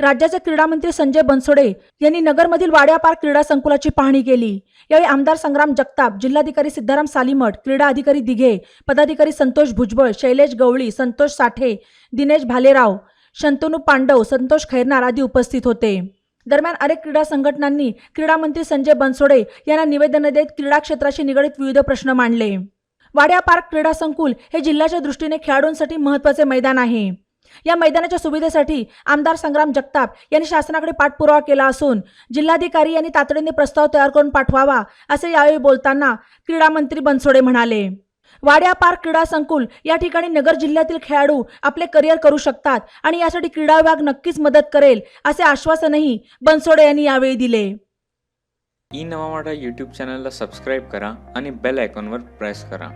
राज्याचे क्रीडा मंत्री संजय बनसोडे यांनी नगरमधील वाड्या पार्क क्रीडा संकुलाची पाहणी केली. यावेळी आमदार संग्राम जगताप जिल्हाधिकारी सिद्धाराम सालीमठ क्रीडा अधिकारी दिघे पदाधिकारी संतोष भुजबळ शैलेश गवळी संतोष साठे दिनेश भालेराव शंतनू पांडव संतोष खैरनार आदी उपस्थित होते. दरम्यान अनेक क्रीडा संघटनांनी क्रीडा मंत्री संजय बनसोडे यांना निवेदन देत क्रीडा क्षेत्राशी निगडीत विविध प्रश्न मांडले. वाड्या पार्क क्रीडा संकुल हे जिल्ह्याच्या दृष्टीने खेळाडूंसाठी महत्त्वाचे मैदान आहे. या मैदानाच्या सुविधेसाठी आमदार संग्राम जगताप यांनी शासनाकडे पाठपुरावा केला असून जिल्हाधिकारी यांनी तातडीने प्रस्ताव तयार करून पाठवावा असे यावेळी बोलताना क्रीडा मंत्री बनसोडे म्हणाले. वाड्या पार्क क्रीडा संकुल या ठिकाणी नगर जिल्ह्यातील खेळाडू आपले करिअर करू शकतात आणि यासाठी क्रीडा विभाग नक्कीच मदत करेल असे आश्वासनही बनसोडे यांनी यावेळी दिले. ई नवा वाडा यूट्यूब चॅनलला सबस्क्राईब करा आणि बेल आयकॉनवर प्रेस करा.